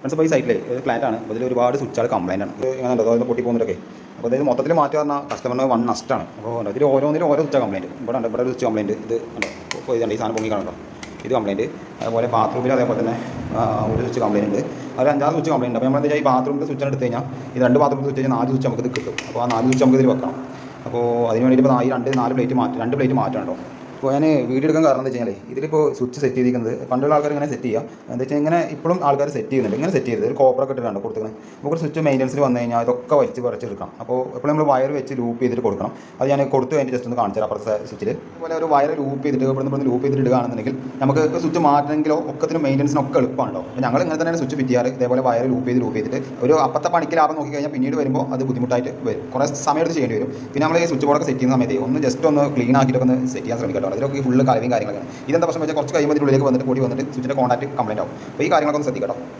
Friends അപ്പോൾ ഈ സൈറ്റിലെ ഒരു ഫ്ലാറ്റ് ആണ്. ഇതിൽ ഒരുപാട് സ്വിച്ചുകൾ കംപ്ലൈന്റ് ആണ്. ഇങ്ങനെ അതായത് പൊട്ടി പോകുന്നതൊക്കെ അപ്പോൾ അതായത് മൊത്തത്തിൽ മാറ്റി പറഞ്ഞാൽ കസ്റ്റമറിന് വൺ നഷ്ടമാണ്. അപ്പോൾ. ഇതിൽ ഓരോന്നിലും ഓരോ സ്വിച്ച് കംപ്ലൈന്റ് ഇവിടെ ഉണ്ട് ഇവിടെ ഒരു സ്വിച്ച് കംപ്ലൈന്റ് ഇത് ഉണ്ടോ ഇതുണ്ട് ഈ സാധനം പൊങ്ങി കാണുന്നുണ്ടോ? ഇത് കംപ്ലൈന്റ് അതുപോലെ ബാത്റൂമിൽ അതേപോലെ തന്നെ ഒരു സ്വിച്ച് കംപ്ലൈന്റ് ഉണ്ട്. അതിൽ അഞ്ചാറ് സ്വിച്ച് കംപ്ലൈന്റ് അപ്പോൾ നമ്മൾ എന്താ ഈ ബാത്റൂമിന്റെ സ്വിച്ച് എടുത്ത് കഴിഞ്ഞാൽ ഈ രണ്ട് ബാത്റൂമിൽ സ്വിച്ച് കഴിഞ്ഞാൽ നാല് സ്വിച്ച് നമുക്ക് ഇത് കിട്ടും. അപ്പോൾ ആ നാല് സ്വിച്ച് നമുക്ക് ഇതിൽ വെക്കണം. അപ്പോൾ അതിന് വേണ്ടിയിട്ട് ഇപ്പോൾ ഈ രണ്ട് നാല് പ്ലേറ്റ് മാറ്റി രണ്ട് പ്ലേറ്റ് മാറ്റണം കേട്ടോ. ഇപ്പോൾ ഞാൻ വീഡിയോ എടുക്കാൻ കാരണം എന്താ വെച്ച് കഴിഞ്ഞാൽ ഇതിലിപ്പോൾ സ്വിച്ച് സെറ്റ് ചെയ്തിരിക്കുന്നത് പണ്ടുള്ള ആൾക്കാർ ഇങ്ങനെ സെറ്റ് ചെയ്യുക എന്താ വെച്ചാൽ ഇങ്ങനെ ഇപ്പോഴും ആൾക്കാർ സെറ്റ് ചെയ്യുന്നുണ്ട്. ഇങ്ങനെ സെറ്റ് ചെയ്തത് ഒരു കോപ്പറൊക്കെ ഇട്ടിട്ടാണ് കൊടുക്കുന്നത് നമുക്ക് സ്വിച്ച് മെയിന്റനൻസിൽ വന്നു കഴിഞ്ഞാൽ ഇതൊക്കെ വലിച്ച് പറിച്ചെടുക്കണം. അപ്പോൾ എപ്പോഴും നമ്മൾ വയർ വെച്ച് ലൂപ്പ് ചെയ്തിട്ട് കൊടുക്കണം. അത് ഞാൻ കൊടുത്തു അതിന്റെ ജസ്റ്റ് ഒന്ന് കാണിച്ചു തരാം അപ്പുറത്തെ സ്വിച്ചിൽ അതുപോലെ ഒരു വയർ ലൂപ്പ് ചെയ്തിട്ട് ഇവിടെ നിന്ന് ലൂപ്പ് ചെയ്തിട്ട് ഇടുകയാണെന്നുണ്ടെങ്കിൽ നമുക്ക് സ്വിച്ച് മാറ്റണമെങ്കിലോ ഒക്കത്തിന് മെയിന്റനൻസിനൊക്കെ എളുപ്പമാണോ അപ്പോൾ ഞങ്ങൾ ഇങ്ങനെ തന്നെയാണ് സ്വിച്ച് ഫിറ്റ് ചെയ്യാറ്. ഇതേപോലെ വയർ ലൂപ്പ് ചെയ്ത് ലൂപ്പ് ചെയ്തിട്ട് ഒരു അപ്പത്തെ പണിക്ക് ലാഭം നോക്കി കഴിഞ്ഞാൽ പിന്നീട് വരുമ്പോൾ അത് ബുദ്ധിമുട്ടായിട്ട് വരും. കുറേ സമയം എടുത്ത് ചെയ്യേണ്ടി വരും. പിന്നെ നമ്മൾ ഈ സ്വിച്ച് ബോർഡൊക്കെ സെറ്റ് ചെയ്യുന്ന സമയത്ത് ഒന്ന് ജസ്റ്റ് ഒന്ന് ക്ലീൻ ആക്കിയിട്ടൊക്കെ ഒന്ന് സെറ്റ് ചെയ്യാൻ ശ്രമിക്കട്ടോ. അതിലൊക്കെ ഫുള്ള് കലവിയും കാര്യങ്ങളൊക്കെയാണ്. ഇതെന്താ പ്രശ്നം വെച്ചാൽ കുറച്ച് കഴിയുമ്പോൾ ഇതിനുള്ളിലേക്ക് വന്നിട്ട് കൂടി വന്നിട്ട് സ്വിച്ചിന്റെ കോൺടാക്ട് കംപ്ലൈന്റ് ആവും. അപ്പോൾ ഈ കാര്യങ്ങളൊക്കെ ഒന്ന് ശ്രദ്ധിക്കട്ടോ